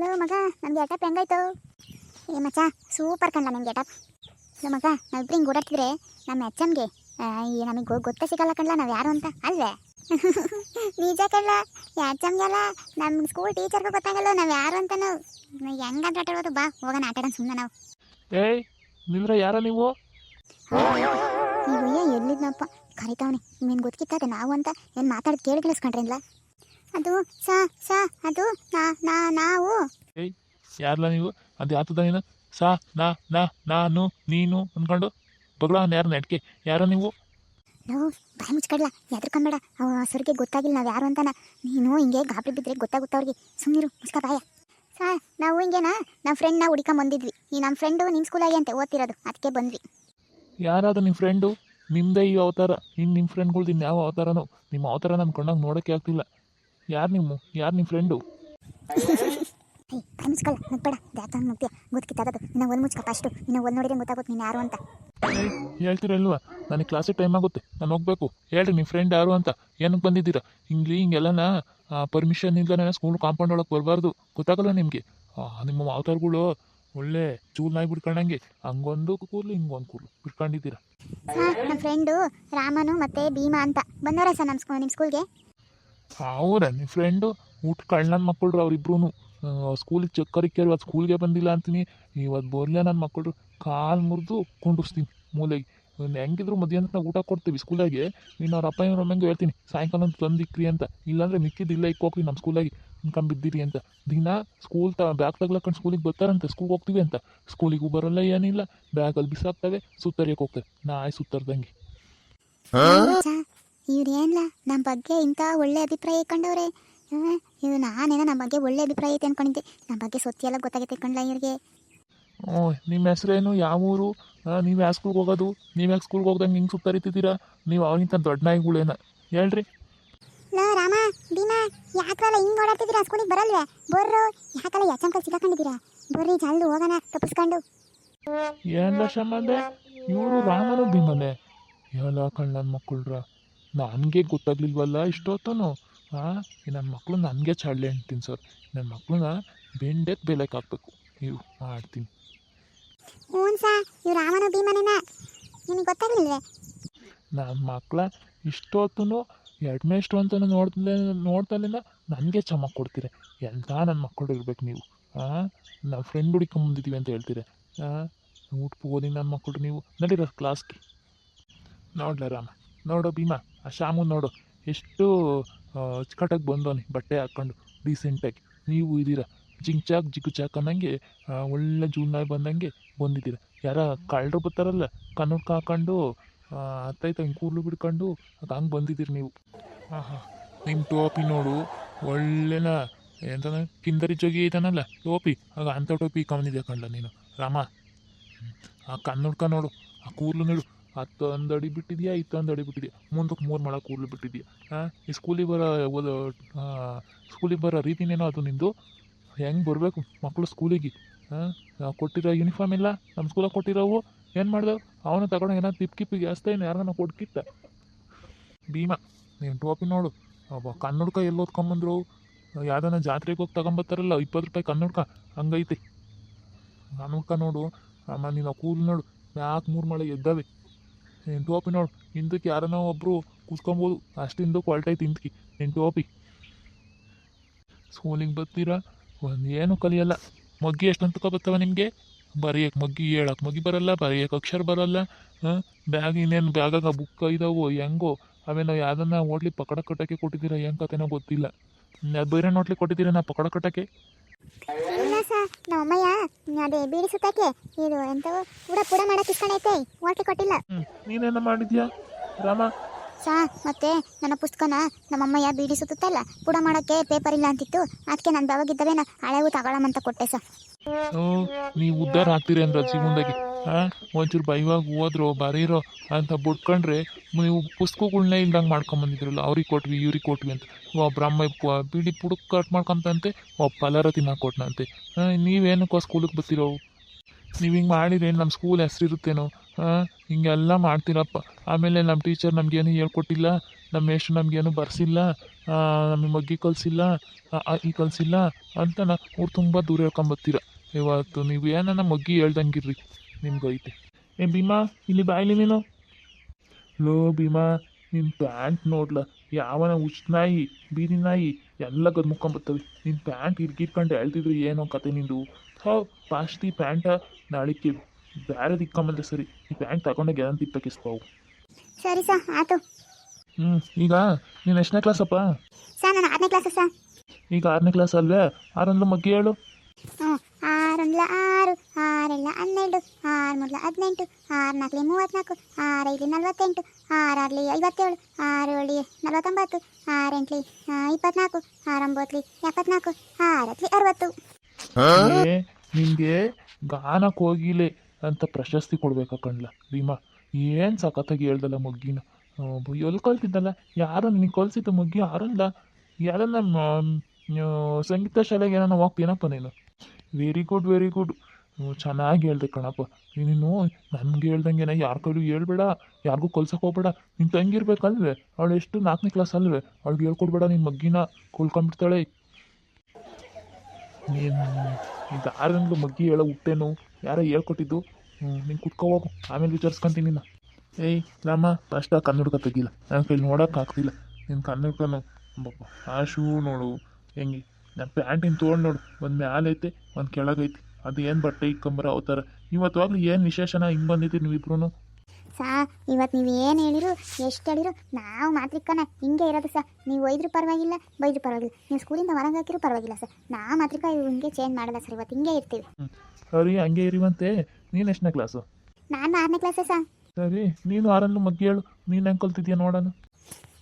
Low ಮಗ ನನ್ನ getup ಹೆಂಗಾಯ್ತು? ಏ ಮಚ್ಚ ಸೂಪರ್ ಕಂಡ ನಿಮ್ಮ ಗೆಟಪ್ ಲೋ ಮಗ ನಾವಿಬ್ರು ಹಿಂಗೆ ಓಡಾಡ್ತಿದ್ರೆ ನಮ್ಮ ಅಚ್ಚನ್ಗೆ ಈ ನಮಗೆ ಗೊತ್ತೇ ಸಿಗಲ್ಲ ಕಣ್ಲ ನಾವು ಯಾರು ಅಂತ ಅಲ್ವೇ? ನಿಜ ಕಣ್ಲ ಎಚ್ಚಮ್ಗೆಲ್ಲ ನಮ್ಮ ಸ್ಕೂಲ್ ಟೀಚರ್ಗೂ ಗೊತ್ತಾಗಲ್ಲ ನಾವು ಯಾರು ಅಂತ ನಾವು ಹೆಂಗೆ ಆಟ ಆಡೋದು ಬಾ ಹೋಗೋಣ ಆಟ ಆಡೋಣ ಸುಮ್ಮನೆ ನಾವು. ಏಯ್ ನಿಂದ್ರ ಯಾರ ನೀವು? ನೀವು ಎಲ್ಲಿದ್ನಪ್ಪ? ಕರಿತಾವನೆ ನಿಮ್ಗೇನು ಗೊತ್ತಿತ್ತದ ನಾವು ಅಂತ ಏನು ಮಾತಾಡೋದು ಕೇಳಿ ಕೇಳಿಸ್ಕೊಂಡ್ರಿಲ್ಲ ಅದು ಸಾ ಸಾ ಅದು ನಾ ನಾ ನಾವು. ಏಯ್ ಯಾರಲ್ಲ ನೀವು? ಅದು ಆತದ ನೀನು ಸಾ ನಾ ನಾ ನಾನು ನೀನು ಅನ್ಕೊಂಡು ಬಗಳ ಯಾರು ನೆಟ್ಕೆ ಯಾರ ನೀವು? ನಾವು ಬಾಯಿ ಮುಚ್ಕಡ್ಲ ಎದ್ರಕೊಂಬೇಡ ಅವ ಸರ್ಗೆ ಗೊತ್ತಾಗಿಲ್ಲ ನಾವು ಯಾರು ಅಂತಾನ. ನೀನು ಹಿಂಗೆ ಗಾಬರಿ ಬಿದ್ದರೆ ಗೊತ್ತಾಗುತ್ತೆ ಅವ್ರಿಗೆ? ಸುಮ್ಮನಿರು ಮುಸ್ಕ ಬಾಯ. ಸಾ ನಾವು ಹಿಂಗೇನಾ? ನಮ್ಮ ಫ್ರೆಂಡ್ನ ಹುಡ್ಕೊಂಡ್ ಬಂದಿದ್ವಿ. ಈ ನಮ್ಮ ಫ್ರೆಂಡು ನಿಮ್ಮ ಆಗಿ ಅಂತ ಓದ್ತಿರೋದು. ಅದಕ್ಕೆ ಬಂದ್ವಿ. ಯಾರಾದ ನಿಮ್ಮ ಫ್ರೆಂಡು ನಿಮ್ಮದೇ ಈ ಅವತಾರ. ಇನ್ನು ನಿಮ್ಮ ಫ್ರೆಂಡ್ಗಳ್ದು ಇನ್ನು ಯಾವ ಅವತಾರನೋ? ನಿಮ್ಮ ಅವತಾರ ನಮ್ಮ ಕಣ್ಣಾಗ ನೋಡೋಕ್ಕೆ ಆಗ್ತಿಲ್ಲ. ಯಾರು ನಿಮ್ಮ? ಯಾರು ನಿಮ್ಮ ಫ್ರೆಂಡು ಏಯ್ ಬಾಯಿ ಮುಚ್ಕಲ್ಲ ಮುಗ್ಬೇಡ ದ್ಯಾತ ಮುಗ್ತೀಯ ಗೊತ್ತಿತ್ತದು ಇನ್ನು ಒಂದು ಮುಚ್ಕ ಫಸ್ಟು ನಿನ್ನ ಒಂದು ನೋಡಿದ್ರೆ ಗೊತ್ತಾಗುತ್ತೆ ನೀನು ಯಾರು ಅಂತ. ಹೇಳ್ತೀರಲ್ವಾ ನನಗೆ ಕ್ಲಾಸಿಗೆ ಟೈಮ್ ಆಗುತ್ತೆ. ನಾನು ಹೋಗ್ಬೇಕು. ಹೇಳ್ರಿ ನಿಮ್ಮ ಫ್ರೆಂಡ್ ಯಾರು ಅಂತ. ಏನಕ್ಕೆ ಬಂದಿದ್ದೀರಾ? ಹಿಂಗೆ ಹಿಂಗೆಲ್ಲನ ಪರ್ಮಿಷನ್ ಇಲ್ಲದೇ ಸ್ಕೂಲ್ ಕಾಂಪೌಂಡ್ ಒಳಗೆ ಬರಬಾರ್ದು. ಗೊತ್ತಾಗಲ್ಲ ನಿಮಗೆ? ನಿಮ್ಮ ಅವತಾರಗಳು ಒಳ್ಳೆ ಚೂಲ್ ನಾಯಿ ಬಿಡ್ಕೊಂಡಂಗೆ ಹಂಗೊಂದು ಕೂದಲು ಹಿಂಗೊಂದು ಕೂದಲು ಬಿಟ್ಕೊಂಡಿದ್ದೀರಾ? ಸಾ ನಮ್ಮ ಫ್ರೆಂಡು ರಾಮನು ಮತ್ತೆ ಭೀಮಾ ಅಂತ. ಬಂದವರ ಸರ್ ನಮ್ಮ ನಿಮ್ಮ ಸ್ಕೂಲ್ಗೆ ಅವ್ರ ನಿಮ್ಮ ಫ್ರೆಂಡು ಊಟ ಕಳ್ಳನ ಮಕ್ಕಳ್ರು ಅವ್ರಿಬ್ರು ಸ್ಕೂಲಿಗೆ ಚಕ್ಕರಿಕೆ ಇವತ್ತು ಸ್ಕೂಲ್ಗೆ ಬಂದಿಲ್ಲ ಅಂತೀನಿ. ಇವತ್ತು ಬೋರ್ಲೆ ನನ್ನ ಮಕ್ಕಳು ಕಾಲು ಮುರಿದು ಕುಂಡಿಸ್ತೀನಿ ಮೂಲೆಗೆ. ಹೆಂಗಿದ್ರು ಮಧ್ಯಾಹ್ನ ನಾವು ಊಟ ಕೊಡ್ತೀವಿ ಸ್ಕೂಲಾಗೆ ನೀನು ಅವ್ರ ಅಪ್ಪ ಇವ್ರ ಅಮ್ಮಂಗೆ ಹೇಳ್ತೀನಿ ಸಾಯಂಕಾಲ ಅಂತ ತಂದಿಕ್ರಿ ಅಂತ. ಇಲ್ಲಾಂದ್ರೆ ಮಿಕ್ಕಿದ್ದಿಲ್ಲ ಇಕ್ಕೋಕ್ರಿ ನಮ್ಮ ಸ್ಕೂಲಾಗಿ ಇನ್ಕಮ್ ಬಿದ್ದಿರಿ ಅಂತ. ದಿನ ಸ್ಕೂಲ್ ತ ಬ್ಯಾಗ್ ತಗ್ಲಕೊಂಡು ಸ್ಕೂಲಿಗೆ ಬರ್ತಾರಂತೆ ಸ್ಕೂಲ್ಗೆ ಹೋಗ್ತೀವಿ ಅಂತ. ಸ್ಕೂಲಿಗೂ ಬರಲ್ಲ ಏನಿಲ್ಲ. ಬ್ಯಾಗಲ್ಲಿ ಬಿಸಾಕ್ತವೆ ಸುತ್ತರಿಯಕ್ಕೆ ಹೋಗ್ತವೆ. ನಾಯಿ ಸುತ್ತರ್ದಂಗೆ. ಇವ್ರು ಏನ್ಲ ನಮ್ಮ ಬಗ್ಗೆ ಇಂಥ ಒಳ್ಳೆ ಅಭಿಪ್ರಾಯ ಇಟ್ಕೊಂಡವ್ರೆ ಇವ್ರು ನಾನೇನೋ ನಮ್ಮ ಬಗ್ಗೆ ಒಳ್ಳೆ ಅಭಿಪ್ರಾಯ ಐತೆ ಅನ್ಕೊಂಡಿದ್ದೆ ನಮ್ಮ ಬಗ್ಗೆ ಸೊತ್ತಿ ಎಲ್ಲ ಗೊತ್ತಾಗೈತೆ ಕಣ್ಲ ಇವ್ರಿಗೆ. ಓ ನಿಮ್ಮ ಹೆಸರೇನು? ಯಾವ ಊರು? ನೀವು ಯಾವ ಸ್ಕೂಲ್ಗೆ ಹೋಗೋದು? ನೀವು ಯಾಕೆ ಸ್ಕೂಲ್ಗೆ ಹೋಗ್ದಂಗೆ ಹಿಂಗೆ ಸುತ್ತರಿತಿದ್ದೀರಾ? ನೀವು ಅವನಿಂತ ದೊಡ್ಡ ನಾಯಿಗಳೇನ? ಹೇಳ್ರಿ. ಲೋ ರಾಮ ಭೀಮಾ ಯಾಕಲ್ಲ ಹಿಂಗೆ ಓಡಾಡ್ತಿದ್ದೀರಾ? ಸ್ಕೂಲಿಗೆ ಬರಲ್ವೇ? ಬರ್ರು ಯಾಕಲ್ಲ ಯಾಚಂಕಲ್ ಸಿಗಾಕೊಂಡಿದ್ದೀರಾ ಬರ್ರಿ ಜಲ್ದು ಹೋಗೋಣ ತಪ್ಪಿಸ್ಕೊಂಡು. ಏನ್ಲ ಸಂಬಂಧ ಇವರು ರಾಮನು ಭೀಮನೆ? ಎಲ್ಲ ಕಣ್ಣನ್ ಮಕ್ಕಳ್ರ. ನನಗೆ ಗೊತ್ತಾಗ್ಲಿಲ್ವಲ್ಲ ಇಷ್ಟೊತ್ತನು? ಹಾಂ ನನ್ನ ಮಕ್ಕಳು ನನಗೆ ಚಳ್ಳೆ ಅಂತೀನಿ ಸರ್. ನನ್ನ ಮಕ್ಕಳನ್ನ ಬೆಂಡೆತ್ ಬೆಲೆಗೆ ಹಾಕ್ಬೇಕು. ಇವು ಮಾಡ್ತೀನಿ. ಹ್ಞೂ ಸಾ ಇವ್ರು ರಾಮನ ಭೀಮನೇನ ನಿಮಗೆ ಗೊತ್ತಾಗ್ಲಿಲ್ವೇ? ನನ್ನ ಮಕ್ಕಳ ಇಷ್ಟೊತ್ತು ಎರಡನೇ ಇಷ್ಟು ಅಂತ ನೋಡ್ತಲೇ ನೋಡ್ತಲಿಲ್ಲ ನನಗೆ ಚಮಕ್ ಕೊಡ್ತೀರ. ಎಂಥ ನನ್ನ ಮಕ್ಕಳು ಇರ್ಬೇಕು ನೀವು? ಹಾಂ ನಾವು ಫ್ರೆಂಡ್ ಹುಡುಕೊಂಬಂದಿದ್ದೀವಿ ಅಂತ ಹೇಳ್ತೀರ. ಹಾಂ ಊಟ ಹೋದಿ ನನ್ನ ಮಕ್ಕಳು ನೀವು? ನಡೀರ ಕ್ಲಾಸ್ಗೆ ನೋಡ್ಲ ರಾಮ. ನೋಡು ಭೀಮ, ಆ ಶ್ಯಾಮು ನೋಡು, ಎಷ್ಟು ಅಚ್ಚುಕಟ್ಟಾಗಿ ಬಂದವನಿ ಬಟ್ಟೆ ಹಾಕ್ಕೊಂಡು ಡೀಸೆಂಟಾಗಿ ನೀವು ಇದ್ದೀರ ಚಾಕ್ ಜಿಗು ಚಾಕ್ ಅನ್ನಂಗೆ ಒಳ್ಳೆ ಜೂನಾಗಿ ಬಂದಂಗೆ ಬಂದಿದ್ದೀರ. ಯಾರ ಕಳ್ಳರು ಬರ್ತಾರಲ್ಲ ಕನ್ನಡ್ಕ ಹಾಕೊಂಡು ಅತ್ತೈತ ಹಿಂಗೆ ಕೂದಲು ಬಿಡ್ಕೊಂಡು, ಅದು ಹಂಗೆ ಬಂದಿದ್ದೀರಿ ನೀವು. ಹಾಂ ಹಾಂ ನಿಮ್ಮ ಟೋಪಿ ನೋಡು, ಒಳ್ಳೆನ ಎಂತ ಕಿಂದರಿ ಜೋಗಿ ಇದಾನಲ್ಲ, ಟೋಪಿ, ಆಗ ಅಂಥ ಟೋಪಿ ಕಮ್ಮಿದೆ ಕಂಡ ನೀನು. ರಾಮ. ಆ ಕನ್ನಡ್ಕ ನೋಡು, ಆ ಕೂದಲು ನೋಡು ಹತ್ತೊಂದು ಅಡಿ ಬಿಟ್ಟಿದ್ಯಾ, ಇತ್ತೊಂದು ಅಡಿ ಬಿಟ್ಟಿದ್ಯಾ? ಮುಂದಕ್ಕೆ ಮೂರು ಮಳ ಕೂದಲು ಬಿಟ್ಟಿದ್ಯಾ? ಹಾಂ ಈ ಸ್ಕೂಲಿಗೆ ಬರೋ ಓದೋ ಸ್ಕೂಲಿಗೆ ಬರೋ ರೀತಿನೇನೋ ಅದು ನಿಂದು? ಹೆಂಗೆ ಬರಬೇಕು ಮಕ್ಕಳು ಸ್ಕೂಲಿಗೆ ಹಾಂ ಕೊಟ್ಟಿರೋ ಯೂನಿಫಾರ್ಮ್ ಇಲ್ಲ? ನಮ್ಮ ಸ್ಕೂಲಾಗ ಕೊಟ್ಟಿರೋವು? ಏನು ಮಾಡ್ದೆವು ಅವನು ತಗೊಂಡು ಏನೋ ತಿಪ್ ಜಾಸ್ತಿ ಏನು ಯಾರನ್ನ ಕೊಡ್ಕಿತ್ತ ಭೀಮ, ನೀನು ಟೋಪಿ ನೋಡು. ಕನ್ನಡ್ಕ ಎಲ್ಲಿ ಓದ್ಕೊಂಬಂದ್ರು ಯಾವ್ದಾನ ಜಾತ್ರೆಗೆ ಹೋಗಿ ತಗೊಂಬತ್ತಾರಲ್ಲ, ಇಪ್ಪತ್ತು ರೂಪಾಯಿ ಕನ್ನಡ್ಕ? ಹಂಗೈತೆ. ಕನ್ನಡ್ಕ ನೋಡು. ಆಮೇಲೆ ನೀನು ಕೂಲ್ ನೋಡು. ನಾಲ್ಕು ಮೂರು ಮಳೆ ಎದ್ದವೆ. ನೀನು ಓಪಿ ನೋಡು. ಹಿಂದಕ್ಕೆ ಯಾರನ್ನೋ ಒಬ್ಬರು ಕೂತ್ಕೊಬೋದು ಅಷ್ಟು ಕ್ವಾಲಿಟಿ ಹೊಲ್ಟೈತೆ ಹಿಂದಕ್ಕೆ. ಎಂಟು ಓಪಿ ಸ್ಕೂಲಿಗೆ ಬರ್ತೀರಾ? ಒಂದು ಏನು ಕಲಿಯಲ್ಲ. ಮಗ್ಗಿ ಎಷ್ಟು ಅಂತಕ ಬರ್ತಾವ ನಿಮಗೆ? ಬರೆಯಕ್ಕೆ ಮಗ್ಗಿ ಹೇಳಕ್ಕೆ ಮಗ್ಗಿ ಬರಲ್ಲ ಬರೆಯಕ್ಕೆ ಅಕ್ಷರ ಬರಲ್ಲ ಬ್ಯಾಗ್ ಇನ್ನೇನು ಬ್ಯಾಗಾಗ ಬುಕ್ ಇದಾವೋ, ಹೆಂಗೋ? ಅವೇನೋ ಯಾವ್ದನ್ನ ಓಡ್ಲಿ ಪಕಡ ಕಟ್ಟಕ್ಕೆ ಕೊಟ್ಟಿದ್ದೀರಾ, ಹೆಂಗೆ ಕತೆನೋ ಗೊತ್ತಿಲ್ಲ. ಅದು ಬೇರೆ ನೋಡ್ಲಿಕ್ಕೆ ಕೊಟ್ಟಿದ್ದೀರಾ ನಾ ಪಕಡ ಕಟ್ಟಕ್ಕೆ? ನಮ್ಮಯ್ಯ ಅದೇ ಬೀಡಿ ಸುತ್ತಕ್ಕೆ ಇದು ಎಂತ ಕೂಡ ಪುಡ ಮಾಡಕ್ಕೆ ಇಸ್ಕೊಂಡೈತೆ ಕೊಟ್ಟಿಲ್ಲ. ನೀನೇನ ಮಾಡಿದ್ಯಾ? ರಾಮ ಸಾ, ಮತ್ತೆ ನನ್ನ ಪುಸ್ತಕನ ನಮ್ಮಮ್ಮಯ್ಯ ಬೀಡಿ ಸುತ್ತಲ್ಲ ಪುಡ ಮಾಡೋಕ್ಕೆ ಪೇಪರ್ ಇಲ್ಲ ಅಂತಿತ್ತು. ಅದಕ್ಕೆ ನಾನು ಬೆವಾಗಿದ್ದವೇನ? ಹಳೆವು ಅಂತ ಕೊಟ್ಟೆ ಸಾ. ನೀವು ಉದ್ದಾರ ಆಗ್ತೀರಿ ಅಂದ್ರೆ ಜೀವನದಾಗೆ ಹಾಂ ಒಂಚೂರು ಬೈವಾಗ ಹೋದ್ರು ಬರೀರೋ ಅಂತ ಬಿಟ್ಕೊಂಡ್ರೆ ನೀವು ಪುಸ್ತಕಗಳ್ನೇ ಇಲ್ದಂಗೆ ಮಾಡ್ಕೊಂಬಂದಿದ್ರಲ್ಲ, ಅವ್ರಿಗೆ ಕೊಟ್ವಿ, ಇವ್ರಿಗೆ ಕೊಟ್ವಿ ಅಂತ. ಒಬ್ಬ ಅಮ್ಮ ಬಿಡಿ ಪುಡುಕ್ ಕಟ್ ಮಾಡ್ಕೊಂತಂತೆ ಒಬ್ಬ ಪಲಾರ ತಿನ್ನಕ್ಕೆ ಕೊಟ್ನಂತೆ. ಹಾಂ ನೀವೇನಕ್ಕೋ ಸ್ಕೂಲಿಗೆ ಬರ್ತಿರೋ? ನೀವು ಹಿಂಗೆ ಮಾಡಿದ್ರೆ ನಮ್ಮ ಸ್ಕೂಲ್ ಹೆಸರಿರುತ್ತೇನೋ? ಹಾಂ ಹಿಂಗೆಲ್ಲ ಮಾಡ್ತೀರಪ್ಪ. ಆಮೇಲೆ ನಮ್ಮ ಟೀಚರ್ ನಮಗೇನು ಹೇಳ್ಕೊಟ್ಟಿಲ್ಲ, ನಮ್ಮ ಮೇಷ್ಟ್ರು ನಮಗೇನು ಬರ್ಸಿಲ್ಲ ನಮಗೆ ಮಗ್ಗಿ ಕಲಿಸಿಲ್ಲ ಈ ಕಲಿಸಿಲ್ಲ ಅಂತ ನಾ ಅವ್ರು ತುಂಬ ದೂರ ಹೇಳ್ಕೊಂಬತ್ತೀರ ಇವತ್ತು ನೀವು ಏನನ್ನ ಮಗ್ಗಿ ಹೇಳ್ದಂಗಿರ್ರಿ, ನಿಮ್ಗೆ ಐತೆ. ಏ ಭೀಮಾ, ಇಲ್ಲಿ ಬಾಯ್ಲಿ ನೀನು. ಲೋ ಭೀಮಾ ನಿನ್ನ ಪ್ಯಾಂಟ್ ನೋಡ್ಲ, ಯಾವನ ಉಚ್ ನಾಯಿ, ಬೀದಿ ನಾಯಿ, ಎಲ್ಲ ಗದ್ಮುಕ್ಕೊಂಬತ್ತವೆ. ನಿನ್ನ ಪ್ಯಾಂಟ್ ಇರ್ಗಿರ್ಕೊಂಡು ಹೇಳ್ತಿದ್ರು ಏನೋ ಕತೆ ನಿಂದು. ಹೋ ಪಾಸ್ತಿ ಪ್ಯಾಂಟ ನಾಳಿಕೆ ಬೇರೆ ದಿಕ್ಕಂಬಂದ್ರೆ ಸರಿ. ಬ್ಯಾಂಕ್ ಪ್ಯಾಂಟ್ ಗ್ಯಾರಂಟಿ ಇಪ್ಪಕ್ಕಿಸ್ತಾವು ಸರಿ ಸಾ ಆಯ್ತು ಹ್ಞೂ ಈಗ ನೀನು ಎಷ್ಟನೇ ಕ್ಲಾಸಪ್ಪ ಸಾ ನಾನು ಆರನೇ ಕ್ಲಾಸ್ ಸಾ. ಈಗ ಆರನೇ ಕ್ಲಾಸ್ ಅಲ್ವೇ? ಆರೊಂದು ಮಗ್ಗಿ ಹೇಳು. ಹ್ಞೂ ಆರೊಂದ್ಲ ಆರು ಆರೆಲ್ಲ ಹನ್ನೆರಡು ಆರು ಮೊದಲ ಹದಿನೆಂಟು ಆರು ನಾಲ್ಕಲಿ ಮೂವತ್ತ್ನಾಲ್ಕು ಆರೈದು ನಲ್ವತ್ತೆಂಟು ಆರಾರ್ಲಿ ಐವತ್ತೇಳು ಆರು ಏಳು ನಲವತ್ತೊಂಬತ್ತು ಆರೆಂಟ್ಲಿ ಇಪ್ಪತ್ನಾಲ್ಕು ಆರೊಂಬತ್ಲಿ ಎಪ್ಪತ್ನಾಲ್ಕು ಆರತ್ಲಿ ಅರವತ್ತು. ನಿಮಗೆ ಗಾನಕ್ಕೆ ಹೋಗಿಲೆ. ಅಂತ ಪ್ರಶಸ್ತಿ ಕೊಡ್ಬೇಕಾ ಕಣ್ಲ. ಭೀಮಾ, ಏನು ಸಖತ್ತಾಗಿ ಹೇಳ್ದಲ್ಲ ಮೊಗ್ಗಿನ. ಎಲ್ಲಿ ಕಲ್ತಿದ್ದಲ್ಲ ಯಾರೋ ನಿನಗೆ ಕಲ್ಸಿದ್ದು ಮೊಗ್ಗಿ? ಯಾರಲ್ಲ? ಯಾರನ್ನ ಸಂಗೀತ ಶಾಲೆಗೆ ಏನೋ ಹೋಗ್ತೀನಪ್ಪ ನೀನು? ವೆರಿ ಗುಡ್ ವೆರಿ ಗುಡ್ ಚೆನ್ನಾಗಿ ಹೇಳ್ದೆ ಕಣಪ್ಪ. ನೀನು ನನ್ಗೆ ಹೇಳ್ದಂಗೆನ ಯಾರ ಕೈಲೂ ಹೇಳ್ಬೇಡ. ಯಾರಿಗೂ ಕಲ್ಸಕ್ಕೆ ಹೋಗ್ಬೇಡ. ನಿನ್ನ ತಂಗಿರ್ಬೇಕಲ್ವೇ ಅವಳು ಎಷ್ಟು ನಾಲ್ಕನೇ ಕ್ಲಾಸ್ ಅಲ್ವೇ? ಅವಳಿಗೆ ಹೇಳ್ಕೊಡ್ಬೇಡ ನಿನ್ನ ಮಗ್ಗಿನ. ಕೊಲ್ಕೊಂಡ್ಬಿಡ್ತಾಳೆ. ನೀನು ಆರಂಗ್ಲು ಮಗ್ಗಿ ಹೇಳೋ ಹುಟ್ಟೇನು? ಯಾರೋ ಹೇಳ್ಕೊಟ್ಟಿದ್ದು? ನೀನು ಕುತ್ಕೋ ಹೋಗು. ಆಮೇಲೆ ವಿಚಾರಿಸ್ಕೊಂತೀನಿ ನಿನ್ನ ಏಯ್, ರಾಮ, ಫಸ್ಟ್ ಆ ಕನ್ನಡಕ ತೆಗಿಲ್ಲ ನನ್ನ ಕೈಲಿ ನೋಡೋಕೆ ಆಗ್ತಿಲ್ಲ. ನಿನ್ನ ಬಪ್ಪ ಆ ಶೂ ನೋಡು. ಹೆಂಗೆ? ನನ್ನ ಪ್ಯಾಂಟಿನ ತೊಗೊಂಡು ನೋಡು. ಒಂದು ಮ್ಯಾಲೈತೆ ಒಂದು ಕೆಳಗೈತಿ ಅದು ಏನು ಬಟ್ಟೆ ಇಕ್ಕೊಂಬರ ಅವತಾರ? ಇವತ್ತುವಾಗ್ಲೂ ಏನು ವಿಶೇಷನ ಹಿಂಗೆ ಬಂದಿದ್ದೀರಿ ನೀವಿಬ್ರು ಸಾ ಇವತ್ತು ನೀವು ಏನು ಹೇಳಿರು ಎಷ್ಟು ಹೇಳಿರು ನಾವು ಮಾತ್ರಿಕನ ಹಿಂಗೆ ಇರೋದು ಸರ್ ನೀವು ಒಯ್ದ್ರು ಪರವಾಗಿಲ್ಲ ಬೈದ್ರು ಪರವಾಗಿಲ್ಲ. ನೀವು ಸ್ಕೂಲಿಂದ ಹೊರಗೆ ಹಾಕಿರು ಪರವಾಗಿಲ್ಲ ಸರ್ ನಾವು ಮಾತ್ರಿಕ ಹಿಂಗೆ ಚೇಂಜ್ ಮಾಡಲ್ಲ ಸರ್ ಇವತ್ತು ಹಿಂಗೆ ಇರ್ತೀವಿ. ಸರಿ ಹಂಗೆ ಇರುವಂತೆ ನೀನು ಎಷ್ಟನೇ ಕ್ಲಾಸು ನಾನು ಆರನೇ ಕ್ಲಾಸ ಸರ್ ಸರಿ ನೀನು ಆರನ್ನು ಮಗ್ಗಿ ಹೇಳು ನೀನು ಹೆಂಗೆ ಕಲ್ತಿದ್ಯಾ ನೋಡೋಣ.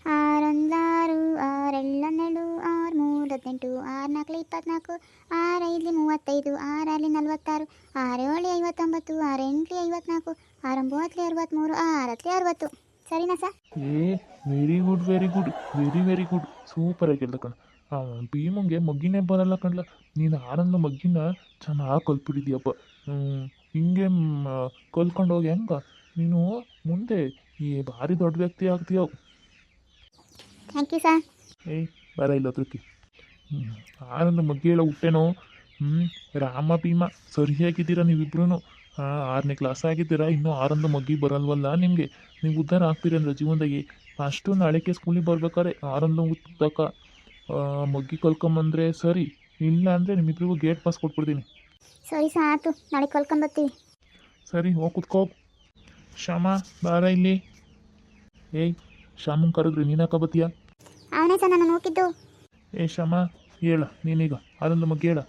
ಆರೊಂದಾರು ಆರೆಲ್ಲ ನಡು ಆರು ಮೂರು ಹದಿನೆಂಟು ಆರು ನಾಲ್ಕು ಇಪ್ಪತ್ನಾಲ್ಕು ಆರು ಮೂವತ್ತೈದು ಆರಲ್ಲಿ ನಲ್ವತ್ತಾರು ಆರೇಳು ಐವತ್ತೊಂಬತ್ತು ಆರೆಂಟ್ಲಿ ಐವತ್ನಾಲ್ಕು ಆರೊಂಬತ್ತಲಿ ಅರವತ್ಮೂರು ಆರತ್ಲಿ ಅರವತ್ತು. ಸರಿನಾ ಸರ್? ಏ very good very good very very good super ಆಗಿ ಹೇಳ್ದ ಕಣ ಭೀಮಂಗೆ ಮಗ್ಗಿನೇ ಬರಲ್ಲ ಕಣ್ಲ. ನೀನು ಆನಂದ ಮಗ್ಗಿನ ಚೆನ್ನಾಗಿ ಕಲ್ತ್ಬಿಟ್ಟಿದ್ಯಪ್ಪ ಹಿಂಗೆ ಮ್, ಕಲ್ತ್ಕೊಂಡು ಹೋಗಿ ಹೆಂಗ? ನೀನು ಮುಂದೆ ಈ ಭಾರಿ ದೊಡ್ಡ ವ್ಯಕ್ತಿ ಆಗ್ತೀಯ. ಥ್ಯಾಂಕ್ ಯು ಸರ್ ಏಯ್ ಬರ ಇಲ್ಲ ಹ್ಞೂ ಆನಂದ ಮಗ್ಗಿ ಹೇಳೋ ಹುಟ್ಟೇನೋ? ಹ್ಞೂ ರಾಮ ಭೀಮ ಸರಿಯಾಗಿದ್ದೀರಾ ನೀವಿಬ್ರು ಆರನೇ ಕ್ಲಾಸ್ ಆಗಿದ್ದೀರಾ? ಇನ್ನೂ ಆರಂದ ಮಗ್ಗಿ ಬರಲ್ವಲ್ಲ ನಿಮಗೆ? ನೀವು ಉದ್ಧಾರ ಆಗ್ತೀರಿ ಅಂದ್ರೆ ಜೀವನದಾಗೆ. ಫಸ್ಟು ನಾಳೆಗೆ ಸ್ಕೂಲಿಗೆ ಬರ್ಬೇಕಾದ್ರೆ ಆರಂದ ತಕ ಮಗ್ಗಿ ಕಲ್ಕೊಂಬಂದ್ರೆ ಸರಿ. ಇಲ್ಲ ಅಂದರೆ ನಿಮ್ಮಿಬ್ರಿಗೂ ಗೇಟ್ ಪಾಸ್ ಕೊಟ್ಬಿಡ್ತೀನಿ. ಸರಿ ಸರ್ ಆಯಿತು. ನಾಳೆ ಕಲ್ಕೊಂಬರ್ತೀವಿ ಸರಿ ಹೋಗಿ ಕುತ್ಕೋ. ಶ್ಯಾಮ ಬಾರ ಇಲ್ಲಿ. ಏಯ್ ಶ್ಯಾಮನ್ ಕರೆದ್ರಿ ನೀನಾಕ ಬತ್ತೀಯಾ ಅವನೇ ಸರ್ ನಾನು ನೋಕಿದ್ದು ಏ ಶಮ ಹೇಳ ನೀನೀಗ ಅದೊಂದು ಮಗ್ಗಿ ಹೇಳ.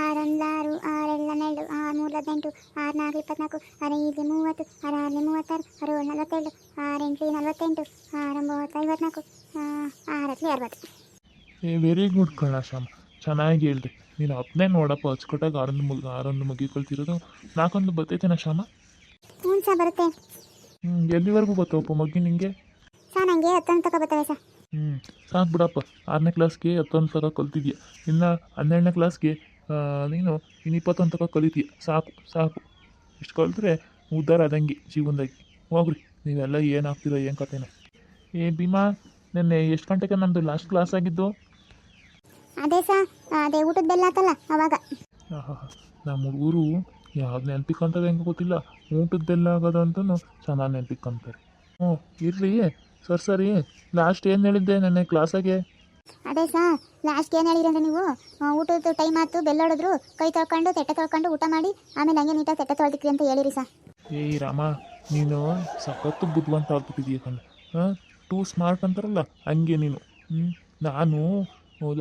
ಆರೊಂದಾರು ಆರೆಲ್ಲ ಹನ್ನೆರಡು ಆರು ಮೂರು ಹದಿನೆಂಟು ಆರು ನಾಲ್ಕು ಇಪ್ಪತ್ನಾಲ್ಕು ಆರು ಐದು ಮೂವತ್ತು ಆರು ಆರು ಮೂವತ್ತಾರು ಆರು ಏಳು ನಲವತ್ತೆರಡು ಆರು ಎಂಟು ನಲವತ್ತೆಂಟು ಆರು ಒಂಬತ್ತು ಐವತ್ನಾಲ್ಕು ಆರತ್ಲಿ ಅರವತ್ತು. ಏ ವೆರಿ ಗುಡ್ ಕಣ ಶ್ಯಾಮ ಚೆನ್ನಾಗಿ ಹೇಳ್ದೆ. ನೀನು ಅದನ್ನೇ ನೋಡಪ್ಪ ಅಚ್ಚುಕಟ್ಟಾಗಿ ಆರೊಂದು ಮುಗಿ ಆರೊಂದು ಮಗಿ ಕಲ್ತಿರೋದು ನಾಲ್ಕೊಂದು ಬರ್ತೈತೇನ ಶ್ಯಾಮ? ಹ್ಞೂ ಸರ್ ಬರುತ್ತೆ. ಹ್ಞೂ ಎಲ್ಲಿವರೆಗೂ ಬರ್ತಾವಪ್ಪ ಮಗ್ಗಿ ನಿಂಗೆ? ಸರ್ ನನಗೆ ಹತ್ತೊಂದು ತಗೋ ಬರ್ತವೆ ಸರ್ ಹ್ಞೂ ಸಾಕು ಬಿಡಪ್ಪ. ಆರನೇ ಕ್ಲಾಸ್ಗೆ ಹತ್ತೊಂದು ತನಕ ಕಲ್ತಿದ್ಯಾ? ಇನ್ನು ಹನ್ನೆರಡನೇ ಕ್ಲಾಸ್ಗೆ ನೀನು ಇನ್ನು ಇಪ್ಪತ್ತೊಂದು ತನಕ ಕಲಿತೀಯ? ಸಾಕು ಸಾಕು. ಇಷ್ಟು ಕಲಿತ್ರೆ ಉದ್ಧಾರ ಆದಂಗೆ ಜೀವನದಾಗಿ. ಹೋಗ್ರಿ ನೀವೆಲ್ಲ ಏನಾಗ್ತೀರೋ ಏನು ಕತೆನ ಏ ಭೀಮಾ ನಿನ್ನೆ ಎಷ್ಟು ಗಂಟೆಗೆ ನಮ್ಮದು ಲಾಸ್ಟ್ ಕ್ಲಾಸ್ ಆಗಿದ್ದು? ಅದೇ ಸಾ ಅದೇ ಊಟದ ಬೆಲ್ಲ ಆತಲ್ಲ ಅವಾಗ. ನಮ್ಮ ಹುಡುಗರು ಯಾವ್ದು ನೆನ್ಪಿಕ್ಕಂತದೆ ಹೆಂಗೆ ಗೊತ್ತಿಲ್ಲ. ಊಟದ ಬೆಲ್ಲ ಆಗೋದು ಅಂತಲೂ ಚೆನ್ನಾಗಿ ನೆನ್ಪಿಕ್ಕಂತಾರೆ ಹ್ಞೂ ಇರಲಿ ಸರ್ ಸರಿ. ಲಾಸ್ಟ್ ಏನು ಹೇಳಿದ್ದೆ ನೆನ್ನೆ ಕ್ಲಾಸಾಗೆ ಅದೇ ಸರ್ ಲಾಸ್ಟ್ ಏನು ಹೇಳಿರಂದ್ರೆ ನೀವು ಊಟದ ಟೈಮ್ ಆಯ್ತು ಬೆಲ್ಲಾಡಿದ್ರು ಕೈ ತೊಳ್ಕೊಂಡು ತೆಟ್ಟೆ ತೊಳ್ಕೊಂಡು ಊಟ ಮಾಡಿ ಆಮೇಲೆ ಹಂಗೆ ನೀಟಾಗಿ ತೆಟ್ಟೆ ತೊಳ್ದಿಕ್ರಿ ಅಂತ ಹೇಳಿರಿ ಸರ್ ಏ ರಾಮ ನೀನು ಸಖತ್ತು ಬುದ್ಧಿವಂತ ಆಗ್ಬಿಟ್ಟಿದೀಯ ಕಣ್ಣ ಹಾಂ ಟೂ ಸ್ಮಾರ್ಟ್ ಅಂತಾರಲ್ಲ ಹಂಗೆ ನೀನು. ಹ್ಞೂ ನಾನು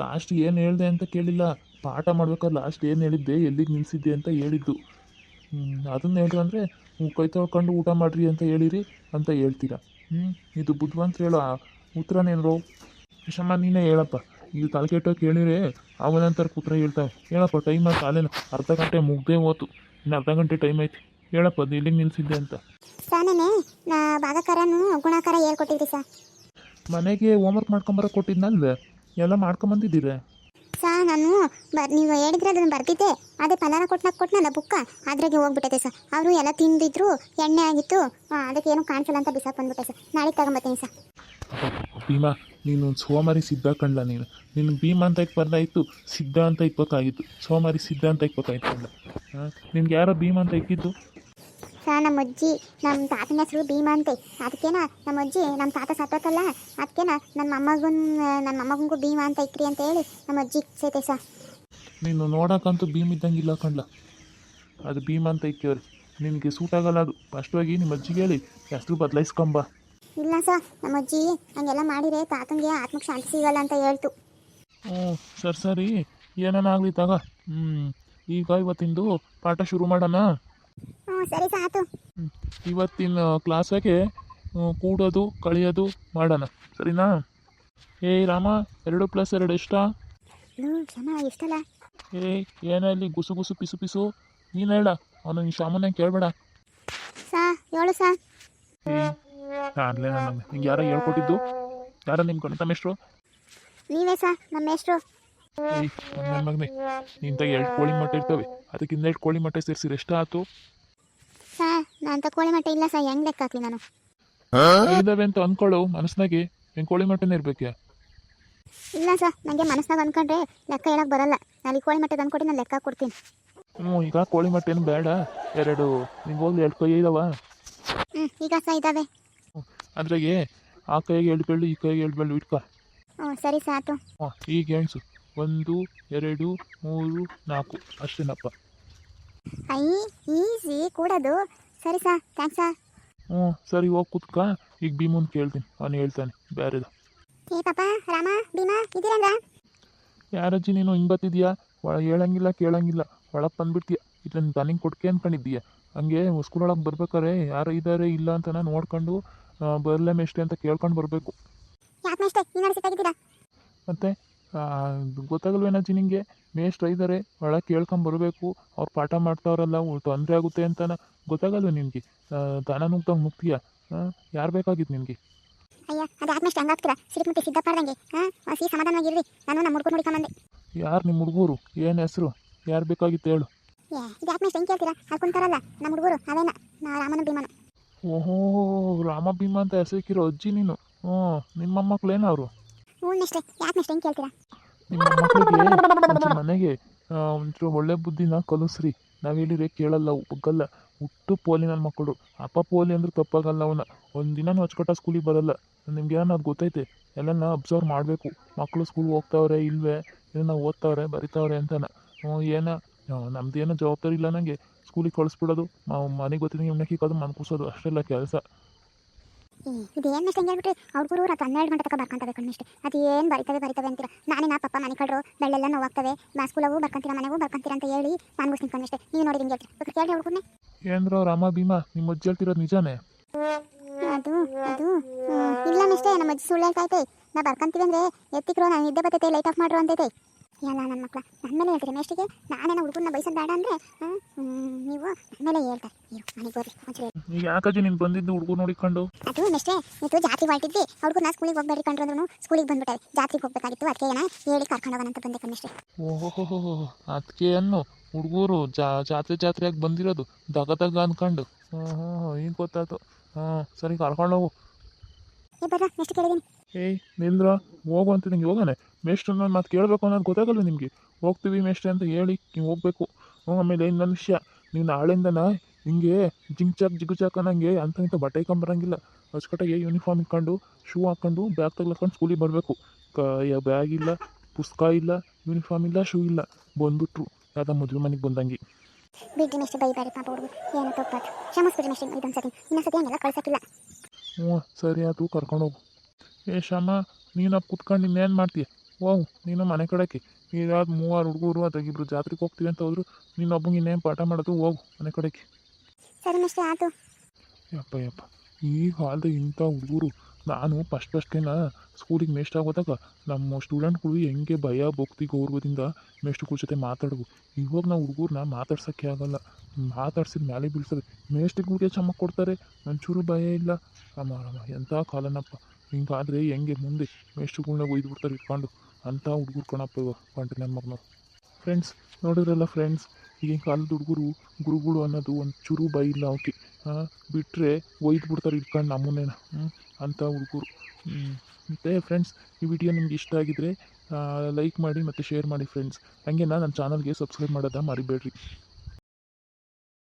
ಲಾಸ್ಟ್ ಏನು ಹೇಳಿದೆ ಅಂತ ಕೇಳಿಲ್ಲ. ಪಾಠ ಮಾಡ್ಬೇಕಾದ್ರೆ ಲಾಸ್ಟ್ ಏನು ಹೇಳಿದ್ದೆ ಎಲ್ಲಿಗೆ ನಿಲ್ಲಿಸಿದ್ದೆ ಅಂತ ಹೇಳಿದ್ದು. ಅದನ್ನು ಅದನ್ನ ಹೇಳ್ರಿ ಅಂದರೆ ಕೈ ತೊಳ್ಕೊಂಡು ಊಟ ಮಾಡಿರಿ ಅಂತ ಹೇಳಿರಿ ಅಂತ ಹೇಳ್ತೀರಾ? ಹ್ಞೂ ಇದು ಬುದ್ಧಿವಂತ ಹೇಳೋ ಉತ್ತರ ಉತ್ತರನೇನ್ರೋ? ಶಮ್ಮ ನೀನೇ ಹೇಳಪ್ಪ. ಇದು ತಲೆ ಕೆಟ್ಟೋಗಿ ಕೇಳಿರಿ ಅವನಂತರ ಉತ್ತರ ಹೇಳ್ತಾವೆ ಹೇಳಪ್ಪ ಟೈಮ್ ಆಯ್ತು ಅಲ್ಲೇನು ಅರ್ಧ ಗಂಟೆ ಮುಗ್ದೇ ಹೋತು. ಇನ್ನು ಅರ್ಧ ಗಂಟೆ ಟೈಮ್ ಐತಿ. ಹೇಳಪ್ಪ ಅದು ಇಲ್ಲಿಗೆ ನಿಲ್ಸಿದ್ದೆ ಅಂತ. ಸಾನೇನೆ ನಾ ಭಾಗಕರನು ಗುಣಾಕಾರ ಹೇಳ್ಕೊಟ್ಟಿದ್ರಿ ಸರ್. ಮನೆಗೆ ಹೋಮ್ವರ್ಕ್ ಮಾಡ್ಕೊಂಬರ ಕೊಟ್ಟಿದ್ನಲ್ವೇ? ಎಲ್ಲ ಮಾಡ್ಕೊಂಬಂದಿದ್ದೀರ ಸಾ, ನಾನು ಬರ್ ನೀವು ಹೇಳಿದ್ರೆ ಅದನ್ನು ಬರ್ತಿದ್ದೆ ಅದೇ ಪಲಾರ ಕೊಟ್ನಾಗ ಕೊಟ್ಟನಲ್ಲ ಬುಕ್ಕ? ಅದ್ರಾಗೆ ಹೋಗ್ಬಿಟ್ಟೈತೆ ಸರ್ ಅವರು ಎಲ್ಲ ತಿಂದಿದ್ರು, ಎಣ್ಣೆ ಆಗಿತ್ತು. ಅದಕ್ಕೆ ಏನು ಕಾಣಿಸಲ್ಲ ಅಂತ ಬಿಸಾಕ್ ಬಂದ್ಬಿಟ್ಟೆ ಸರ್ ನಾಳೆ ತಗೊಂಬತ್ತೀನಿ ಸರ್ ಭೀಮಾ, ನೀನು ಸೋಮಾರಿ ಸಿದ್ಧ ಕಂಡ್ಲ ನೀನು. ನಿನಗೆ ಭೀಮಾ ಅಂತ ಇಕ್ಬಾರ್ದಾಯಿತು ಸಿದ್ಧ ಅಂತ ಇಕ್ಬೇಕಾಗಿತ್ತು ಸೋಮಾರಿ ಸಿದ್ಧ ಅಂತ ಇಕ್ಬೇಕಾಗಿತ್ತು ಕಂಡ ನಿನ್ಗೆ ಯಾರೋ ಭೀಮಾ ಅಂತ ಇಕ್ಕಿದ್ದು ಸರ್ ನಮ್ಮ ಅಜ್ಜಿ ನಮ್ಮ ತಾತನ ಹೆಸರು ಭೀಮ ಅಂತೆ. ಅದಕ್ಕೇನ ನಮ್ಮ ಅಜ್ಜಿ ನಮ್ಮ ತಾತ ಸತ್ತೋತಲ್ಲ ಅದಕ್ಕೇನ ನನ್ನ ಮೊಮ್ಮಗನ್ ನನ್ನ ಮೊಮ್ಮಗಂಗೂ ಭೀಮ ಅಂತ ಇಕ್ರಿ ಅಂತ ಹೇಳಿ ನಮ್ಮ ಅಜ್ಜಿ ಸೈತೆ ಸಹ ನೀನು ನೋಡೋಕ್ಕಂತೂ ಭೀಮ್ ಇದ್ದಂಗಿಲ್ಲ ಕಂಡ್ಲ. ಅದು ಭೀಮ ಅಂತ ಇಕ್ಕಿವ್ರಿ ನಿನಗೆ ಸೂಟ್ ಆಗಲ್ಲ ಅದು. ಫಸ್ಟ್ ಹೋಗಿ ನಿಮ್ಮ ಅಜ್ಜಿಗೆ ಹೇಳಿ. ಹೆಸರು ಬದಲಾಯಿಸ್ಕೊಂಬ. ಇಲ್ಲ ಸರ್ ನಮ್ಮ ಅಜ್ಜಿ ಹಂಗೆಲ್ಲ ಮಾಡಿದ್ರೆ ತಾತಂಗೆ ಆತ್ಮಕ್ಕೆ ಶಾಂತಿ ಸಿಗಲ್ಲ ಅಂತ ಹೇಳ್ತು. ಹ್ಞೂ ಸರಿ ಸರಿ. ಏನಾನ ಆಗಲಿ ತಗ. ಹ್ಞೂ ಈಗ ಇವತ್ತಿಂದು ಪಾಠ ಶುರು ಮಾಡೋಣ. ಸರಿ ಸಾತು ಇವತ್ತಿನ ಕ್ಲಾಸಾಗೆ ಕೂಡೋದು ಕಳಿಯೋದು ಮಾಡೋಣ ಸರಿನಾ? ಏ ರಾಮ ಎರಡು ಪ್ಲಸ್ ಎರಡು ಎಷ್ಟಾ? ಕ್ಷಮ ಎಷ್ಟಲ್ಲ? ಏನ ಏನಲ್ಲಿ ಗುಸು ಗುಸು ಪಿಸು ಪಿಸು. ನೀನು ಹೇಳ ಅವನು ಸಾಮಾನ್ಯ ಕೇಳಬೇಡ. ಸಾ ಹೇಳು ಸಾ. ನನಗೆ ನಿಂಗೆ ಯಾರೋ ಹೇಳ್ಕೊಟ್ಟಿದ್ದು? ಯಾರ ನಿಮ್ಮ ಗಣಿತ ಮೇಷ್ಟ್ರು ನೀವೇ ಸಾ ನಮ್ಮ ಮೇಷ್ಟ್ರು ಏಯ್ ನನ್ನ ಮಗನೇ ನಿಂತಾಗ ಎರಡು ಕೋಳಿ ಮಟ್ಟ ಇರ್ತವೆ. ಅದಕ್ಕಿಂತ ಎರಡು ಕೋಳಿ ಮಟ್ಟ ಸೇರಿಸಿದ್ರೆ ಎಷ್ಟು ಆಯ್ತು ನಾನು ಕೋಳಿ ಮಟ್ಟ ಇಲ್ಲ ಸರ್ ಹೆಂಗ್ ಲೆಕ್ಕ ಹಾಕ್ಲಿ ನಾನು? ಇದಾವೆ ಅಂತ ಅನ್ಕೊಳ್ಳು ಮನಸ್ನಾಗಿ. ಹೆಂಗೆ ಕೋಳಿ ಮೊಟ್ಟೆನೇ ಇರ್ಬೇಕ್ಯಾ ಇಲ್ಲ ಸರ್ ನನಗೆ ಮನಸ್ನಾಗ ಅನ್ಕೊಂಡ್ರೆ ಲೆಕ್ಕ ಹೇಳಕ್ ಬರಲ್ಲ. ನಾನು ಈ ಕೋಳಿ ಮಟ್ಟ ತಂದ್ಕೊಟ್ಟು ನಾನು ಲೆಕ್ಕ ಕೊಡ್ತೀನಿ ಹ್ಞೂ ಈಗ ಕೋಳಿ ಏನು ಬೇಡ. ಎರಡು ನಿಂಗೆ ಹೋಗ್ಲಿ ಎರಡು ಕೈ ಇದಾವ. ಹ್ಞೂ ಈಗ ಸರ್ ಇದಾವೆ. ಅದ್ರಾಗೆ ಆ ಕೈಗೆ ಎರಡು ಬೆಳ್ಳು ಈ ಕೈಗೆ ಎರಡು ಬೆಳ್ಳು ಇಟ್ಕೋ. ಹ್ಞೂ ಸರಿ ಸಾಕು ಹಾಂ ಈಗ ಎಣ್ಸು. ಒಂದು ಎರಡು ಮೂರು ನಾಲ್ಕು. ಅಷ್ಟೇನಪ್ಪ. ಐ ಈಸಿ ಕೂಡೋದು. ಸರಿ ಸಾ ಥ್ಯಾಂಕ್ಸ್ ಸಾ. ಹ್ಞೂ ಸರಿ ಹೋಗಿ ಕುತ್ಕ. ಈಗ ಭೀಮನ್ ಕೇಳ್ತೀನಿ. ಅವನು ಹೇಳ್ತಾನೆ ಬೇರೆದು ಏ ಪಾಪ ರಾಮ ಭೀಮಾ ಯಾರಜ್ಜಿ ನೀನು ಹಿಂಗೆ ಬತ್ತಿದ್ಯಾ ಒಳ ಹೇಳಂಗಿಲ್ಲ ಕೇಳಂಗಿಲ್ಲ. ಒಳಗೆ ಬಂದ್ಬಿಡ್ತೀಯ. ಇಲ್ಲ ತನಿಂಗ್ ಕೊಟ್ಕೆ ಕೊಡ್ಕೆ ಅನ್ಕೊಂಡಿದ್ದೀಯ. ಹಂಗೆ ಸ್ಕೂಲೊಳಗೆ ಬರ್ಬೇಕಾರೆ ಯಾರು ಇದ್ದಾರೆ ಇಲ್ಲ ಅಂತ ನಾನು ನೋಡ್ಕೊಂಡು ಬರಲೇ ಮೇಷ್ಟೆ ಅಂತ ಕೇಳ್ಕೊಂಡು ಬರಬೇಕು. ಯಾಕೆ ಮೇಷ್ಟೇ ಮತ್ತು? ಗೊತ್ತಾಗಲ್ವೇನಜ್ಜಿ ನಿಂಗೆ? ಮೇಷ್ಟ್ರ ಇದ್ದಾರೆ ಒಳಗೆ ಕೇಳ್ಕೊಂಬರ್ಬೇಕು ಅವ್ರು ಪಾಠ ಮಾಡ್ತಾವ್ರಲ್ಲ ತೊಂದರೆ ಆಗುತ್ತೆ ಅಂತ ಗೊತ್ತಾಗಲ್ವ ನಿನಗೆ? ದನ ಮುಕ್ತ ಮುಗ್ತೀಯ ಯಾರು ಬೇಕಾಗಿತ್ತು ನಿನಗೆ? ಅಯ್ಯ ಅದು ಹಂಗಾಗ್ತೀರಾ ಹಾಂ ಸಿ ಸಮಾಧಾನವಾಗಿರ್ರಿ ನಾನು ನಮ್ಮ ಯಾರು ನಿಮ್ಮ ಹುಡುಗರು? ಏನು ಹೆಸರು? ಯಾರು ಬೇಕಾಗಿತ್ತು ಹೇಳು. ಏ ಇದು ಯಾಕೆ ಮೇಸ್ಟ್ ಹೆಂಗೆ ಕೇಳ್ತೀರಾ? ಅಲ್ಕೊಂತಾರಲ್ಲ ನಮ್ಮ ಹುಡುಗರು ಅವೇನ ನಾ ರಾಮನ ಭೀಮನ. ಓಹೋ ರಾಮ ಭೀಮ ಅಂತ ಹೆಸರಿಕಿರೋ ಅಜ್ಜಿ ನೀನು? ಹ್ಞೂ ನಿಮ್ಮ ಏನು ಅವರು? ಮನೆಗೆ ಒಂಚೂರು ಒಳ್ಳೆ ಬುದ್ಧಿನ ಕಲಿಸ್ರಿ. ನಾವು ಹೇಳಿದ್ರೆ ಕೇಳಲ್ಲ, ಒಗ್ಗಲ್ಲ. ಹುಟ್ಟು ಪೋಲಿ ನನ್ನ ಮಕ್ಕಳು ಅಪ್ಪ ಪೋಲಿ ಅಂದ್ರೆ ತಪ್ಪಾಗಲ್ಲ ಅವನ. ಒಂದಿನ ಅಚ್ಚುಕಟ್ಟ ಸ್ಕೂಲಿಗೆ ಬರಲ್ಲ. ನಿಮ್ಗೆ ಅದು ಗೊತ್ತೈತೆ? ಎಲ್ಲನ ಅಬ್ಸರ್ವ್ ಮಾಡಬೇಕು. ಮಕ್ಕಳು ಸ್ಕೂಲ್ ಹೋಗ್ತಾವ್ರೆ, ಇಲ್ವೇ? ಏನೋ ಓದ್ತಾವ್ರೆ, ಬರಿತಾವ್ರೆ ಅಂತಾನೆ. ಏನೋ? ನಮ್ದು ಏನೋ ಜವಾಬ್ದಾರಿ ಇಲ್ಲ ನನಗೆ ಸ್ಕೂಲಿಗೆ ಕಳಿಸ್ಬಿಡೋದು. ಮನೆಗೆ ಗೊತ್ತಿದ್ದಂಗೆ ಎಣ್ಣೆ ಕಿಕ್ಕೋದು ಮನೆ ಕೂಸೋದು ಅಷ್ಟೆಲ್ಲ ಕೆಲಸ. ಇದು ಏನು ಅಷ್ಟು ಹೆಂಗೆ ಹೇಳ್ಬಿಟ್ರಿ ಅವ್ರ ಗುರು ರಾತ್ರಿ ಹನ್ನೆರಡು ಗಂಟೆ ತಕ ಬರ್ಕೊಂತವೆ ಕಣ್ಣಿಷ್ಟೇ ಅದು ಏನು ಬರಿತವೆ ಬರಿತವೆ ಅಂತೀರ? ನಾನೇ ನಾ ಪಪ್ಪ ಮನೆ ಕಳ್ರು ಬೆಳ್ಳೆಲ್ಲ ನೋವಾಗ್ತವೆ. ಮಾ ಸ್ಕೂಲವು ಬರ್ಕೊಂತೀರ ಮನೆಗೂ ಬರ್ಕೊಂತೀರ ಅಂತ ಹೇಳಿ ನಾನು ಕಣ್ಣಿಷ್ಟೇ ನೀವು ನೋಡಿ ಹಿಂಗೆ ಹೇಳ್ತೀರಿ ಕೇಳಿ ಹುಡುಗನೇ ಏನ್ರೋ ರಾಮ ಭೀಮಾ ನಿಮ್ಮ ಅಜ್ಜಿ ಹೇಳ್ತಿರೋದು ನಿಜಾನೇ? ಅದು ಅದು ಇಲ್ಲ ಮಿಸ್ಟೇ ನಮ್ಮ ಅಜ್ಜಿ ಸುಳ್ಳು ಹೇಳ್ತೈತೆ ನಾ ಬರ್ಕೊಂತೀವಿ ಅಂದ್ರೆ ಎತ್ತಿಕ್ರು ನಾನು ನಿದ್ದೆ ಬರ್ತೈತೆ ಲೈಟ್ ಆಫ್ ಮಾಡ್ರು ಅಂತೈತೆ. ಎಲ್ಲ ನನ್ನ ಮಕ್ಕಳ ನನ್ನ ಮೇಲೆ ಹೇಳ್ತೀರಿ ಮೇಷ್ಟಿಗೆ? ನಾನೇನ ಹುಡುಗನ ಬಯಸೋದು ಬೇಡ ಅಂದರೆ ನೀವು ನನ್ನ ಮೇಲೆ ಹೇಳ್ತಾರೆ ಇರು. ಮನೆಗೆ ಬರ್ರಿ ಒಂಚೂರು ಯಾಕಜ್ಜಿ ನೀನು ಬಂದಿದ್ದು ಹುಡುಗ ನೋಡಿಕೊಂಡು? ಅದು ನೆಕ್ಸ್ಟೇ ನೀವು ಜಾತ್ರೆಗೆ ಹೊರಟಿದ್ದಿ. ಹುಡುಗನ ಸ್ಕೂಲಿಗೆ ಹೋಗ್ಬೇಡಿ ಕಂಡ್ರು ಸ್ಕೂಲಿಗೆ ಬಂದ್ಬಿಟ್ಟೆ. ಜಾತ್ರೆಗೆ ಹೋಗ್ಬೇಕಾಗಿತ್ತು ಅದಕ್ಕೆ ಏನ ಹೇಳಿ ಕರ್ಕೊಂಡು ಹೋಗೋಣ ಅಂತ ಬಂದೆ ಕಣ್ಣಿಷ್ಟೇ ಓಹೋ ಅದಕ್ಕೆ ಅನ್ನು ಹುಡುಗರು ಜಾ ಜಾತ್ರೆ ಜಾತ್ರೆಯಾಗಿ ಬಂದಿರೋದು ದಗ ದಗ ಅನ್ಕೊಂಡು. ಹ್ಞೂ ಹ್ಞೂ ಈಗ ಗೊತ್ತಾಯ್ತು. ಹಾಂ ಸರಿ ಕರ್ಕೊಂಡು ಹೋಗು. ಏ ಬರ್ರ ನೆಕ್ಸ್ಟ್ ಕೇಳಿದ್ದೀನಿ ಏಯ್ ನಿಲ್ರ ಹೋಗು ಅಂತ ನಿಂಗೆ ಹೋಗಾನೆ ಮೇಷ್ಟ್ರು ನನ್ನ ಮಾತು ಕೇಳಬೇಕು ಅನ್ನೋದು ಗೊತ್ತಾಗಲ್ಲ ನಿಮಗೆ? ಹೋಗ್ತೀವಿ ಮೇಷ್ಟ್ರ ಅಂತ ಹೇಳಿ ನೀವು ಹೋಗ್ಬೇಕು. ಹ್ಞೂ ಆಮೇಲೆ ಇನ್ನೊಂದು ವಿಷಯ. ನೀವು ನಾಳೆಯಿಂದನ ಹಿಂಗೆ ಜಿಂಗ್ ಚಾಕ್ ಜಿಗು ಚಾಕ್ ಅನ್ನಂಗೆ ಅಂತ ಇಂಥ ಬಟ್ಟೆ ಕಂಬರಂಗಿಲ್ಲ ಅಚ್ಚುಕಟ್ಟಾಗಿ ಯೂನಿಫಾರ್ಮ್ ಇಟ್ಕೊಂಡು ಶೂ ಹಾಕ್ಕೊಂಡು ಬ್ಯಾಗ್ ತಗ್ಲಾಕೊಂಡು ಸ್ಕೂಲಿಗೆ ಬರಬೇಕು. ಕ ಬ್ಯಾಗ್ ಇಲ್ಲ ಪುಸ್ತಕ ಇಲ್ಲ ಯೂನಿಫಾರ್ಮ್ ಇಲ್ಲ ಶೂ ಇಲ್ಲ. ಬಂದ್ಬಿಟ್ರು. ಯಾವ್ದು ಮದುವೆ ಮನೆಗೆ ಬಂದಂಗೆ. ಬಿಡ್ರಿ ಮಿಸ್ಟರ್ ಬೈಬೇಡಿ ಪಾಪ ಹುಡುಗರು. ಏನೋ ತಪ್ಪಾತು ಕ್ಷಮಿಸ್ಬಿಡ್ರಿ ಮಿಸ್ಟರ್ ಇದೊಂದು ಸತಿ ಇನ್ನೊಂದು ಸತಿ ಹಂಗೆಲ್ಲ ಕಳ್ಸಕ್ಕಿಲ್ಲ. ಹ್ಞೂ ಸರಿ ಆಯ್ತು ಕರ್ಕೊಂಡೋಗು ಏ ಶ್ಯಾಮ ನೀನು ಕುತ್ಕೊಂಡು ಇನ್ನೇನು ಮಾಡ್ತೀಯ? ಓ ನೀನು ಮನೆ ಕಡೆಕ್ಕೆ ಇದಾದ ಮೂವರು ಹುಡುಗರು ಅದಾಗಿ ಇಬ್ರು ಜಾತ್ರೆಗೆ ಹೋಗ್ತೀವಿ ಅಂತ ಹೋದ್ರು ನೀನು ಒಬ್ಬಂಗೆ ಇನ್ನೇನು ಪಾಠ ಮಾಡೋದು ಹೋಗು ಮನೆ ಕಡೆಕ್ಕೆ ಯಪ್ಪ ಯಪ್ಪ. ಈ ಕಾಲದ ಇಂಥ ಹುಡುಗರು ನಾನು ಫಸ್ಟ್ ಫಸ್ಟ್ಗೆನ ಸ್ಕೂಲಿಗೆ ಮೇಸ್ಟ್ ಆಗೋದಾಗ ನಮ್ಮ ಸ್ಟೂಡೆಂಟ್ಗಳು ಹೆಂಗೆ ಭಯ ಭಕ್ತಿ ಗೌರವದಿಂದ ಮೇಷ್ಟ್ಗಳ ಜೊತೆ ಮಾತಾಡೋದು ಇವಾಗ ನಾವು ಹುಡುಗರನ್ನ ಮಾತಾಡ್ಸೋಕ್ಕೆ ಆಗಲ್ಲ. ಮಾತಾಡ್ಸಿದ ಮೇಲೆ ಬೀಳ್ಸೋದು ಮೇಷ್ಟ್ಗಳಿಗೆ ಚಮಕ್ ಕೊಡ್ತಾರೆ ಒಂಚೂರು ಭಯ ಇಲ್ಲ. ಅಮ್ಮ ಅಮ್ಮ ಎಂಥ ಕಾಲನಪ್ಪ. ಹಿಂಗಾದ್ರೆ ಹೆಂಗೆ ಮುಂದೆ? ಮೇಷ್ಟ್ರುಗಳ್ನ ಒಯ್ದು ಬಿಡ್ತಾರೆ ಇಟ್ಕೊಂಡು. ಅಂಥ ಹುಡುಗರು ಕಣಪ್ಪ ಇವ ಬಂಟ್ರಿ ನನ್ನ ಮಗನು ಫ್ರೆಂಡ್ಸ್ ನೋಡಿದ್ರಲ್ಲ ಫ್ರೆಂಡ್ಸ್ ಈಗಿನ ಕಾಲದ ಹುಡುಗರು ಗುರುಗಳು ಅನ್ನೋದು ಒಂದು ಚೂರು ಬೈ ಇಲ್ಲ ಅವಕ್ಕೆ ಬಿಟ್ಟರೆ ಒಯ್ದು ಬಿಡ್ತಾರೆ ಇಟ್ಕೊಂಡು ನಮ್ಮನ್ನೇನ. ಅಂಥ ಹುಡುಗರು. ಮತ್ತು ಫ್ರೆಂಡ್ಸ್ ಈ ವಿಡಿಯೋ ನಿಮ್ಗೆ ಇಷ್ಟ ಆಗಿದ್ರೆ ಲೈಕ್ ಮಾಡಿ ಮತ್ತು ಶೇರ್ ಮಾಡಿ ಫ್ರೆಂಡ್ಸ್ ಹಾಗೆ ನನ್ನ ಚಾನಲ್ಗೆ ಸಬ್ಸ್ಕ್ರೈಬ್ ಮಾಡೋದ ಮರಿಬೇಡ್ರಿ.